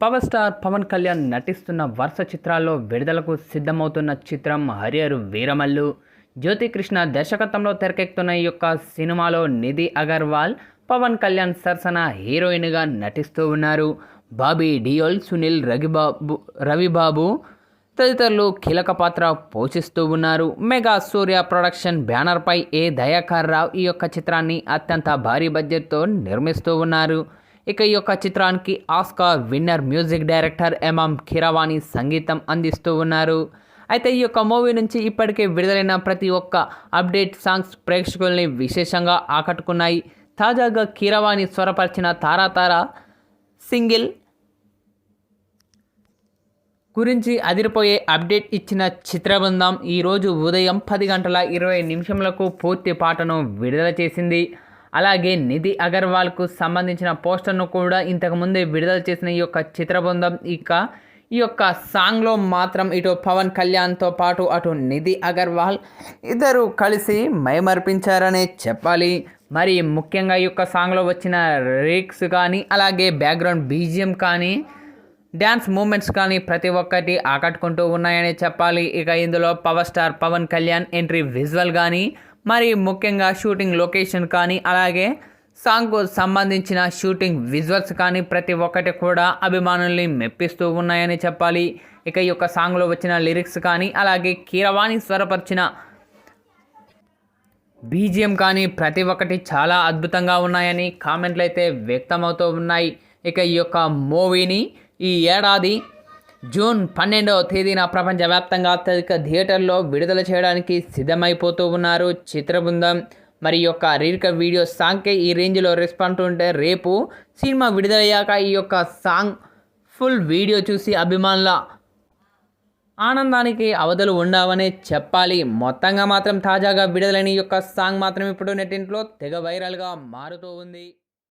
Power star Pawan Kalyan నటిస్తున్న వరుస చిత్రాల్లో విడుదలకు సిద్ధమవుతున్న చిత్రం హరియరు వీరమల్లు. జ్యోతికృష్ణ దర్శకత్వంలో తెరకెక్కుతున్న ఈ యొక్క సినిమాలో నిధి అగర్వాల్ పవన్ కళ్యాణ్ సరసన హీరోయిన్గా నటిస్తూ ఉన్నారు. బాబీ డియోల్ సునీల్ రవిబాబు రవిబాబు తదితరులు కీలక పాత్ర పోషిస్తూ ఉన్నారు. మెగా సూర్య ప్రొడక్షన్ బ్యానర్పై ఏ దయాకర్ రావు ఈ యొక్క చిత్రాన్ని అత్యంత భారీ బడ్జెట్తో నిర్మిస్తూ ఉన్నారు. ఇక ఈ యొక్క చిత్రానికి Oscar winner music director MM Keeravani సంగీతం అందిస్తూ ఉన్నారు. అయితే ఈ యొక్క మూవీ నుంచి ఇప్పటికే విడుదలైన ప్రతి ఒక్క అప్డేట్ సాంగ్స్ ప్రేక్షకుల్ని విశేషంగా ఆకట్టుకున్నాయి. తాజాగా కీరవాణి స్వరపరిచిన తారాతార సింగిల్ గురించి అదిరిపోయే అప్డేట్ ఇచ్చిన చిత్రబృందం ఈరోజు ఉదయం పది గంటల ఇరవై నిమిషములకు పూర్తి పాటను విడుదల చేసింది. అలాగే నిధి అగర్వాల్కు సంబంధించిన పోస్టర్ను కూడా ఇంతకుముందే విడుదల చేసిన ఈ యొక్క చిత్రబృందం ఇక ఈ యొక్క సాంగ్లో మాత్రం ఇటు పవన్ కళ్యాణ్తో పాటు అటు నిధి అగర్వాల్ ఇద్దరు కలిసి మైమర్పించారనే చెప్పాలి. మరి ముఖ్యంగా ఈ యొక్క సాంగ్లో వచ్చిన రిక్స్ కానీ అలాగే బ్యాక్గ్రౌండ్ బీజిఎం కానీ డ్యాన్స్ మూమెంట్స్ కానీ ప్రతి ఒక్కటి ఆకట్టుకుంటూ ఉన్నాయని చెప్పాలి. ఇక ఇందులో power star Pawan Kalyan entry visual కానీ మరి ముఖ్యంగా షూటింగ్ లొకేషన్ కానీ అలాగే సాంగ్కు సంబంధించిన షూటింగ్ విజువల్స్ కానీ ప్రతి ఒక్కటి కూడా అభిమానుల్ని మెప్పిస్తూ ఉన్నాయని చెప్పాలి. ఇక ఈ యొక్క సాంగ్లో వచ్చిన లిరిక్స్ కానీ అలాగే కీరవాణి స్వరపరిచిన బీజిఎం కానీ ప్రతి ఒక్కటి చాలా అద్భుతంగా ఉన్నాయని కామెంట్లు అయితే వ్యక్తమవుతూ ఉన్నాయి. ఇక ఈ యొక్క మూవీని ఈ ఏడాది జూన్ పన్నెండవ తేదీన ప్రపంచవ్యాప్తంగా అత్యధిక థియేటర్లో విడుదల చేయడానికి సిద్ధమైపోతూ ఉన్నారు చిత్రబృందం. మరి యొక్క రీరిక వీడియో సాంగ్కే ఈ రేంజ్లో రెస్పాండ్ ఉంటే రేపు సినిమా విడుదలయ్యాక ఈ యొక్క సాంగ్ ఫుల్ వీడియో చూసి అభిమానుల ఆనందానికి అవధులు ఉండవనే చెప్పాలి. మొత్తంగా మాత్రం తాజాగా విడుదలైన ఈ యొక్క సాంగ్ మాత్రం ఇప్పుడు నెట్టింట్లో తెగ వైరల్గా మారుతూ ఉంది.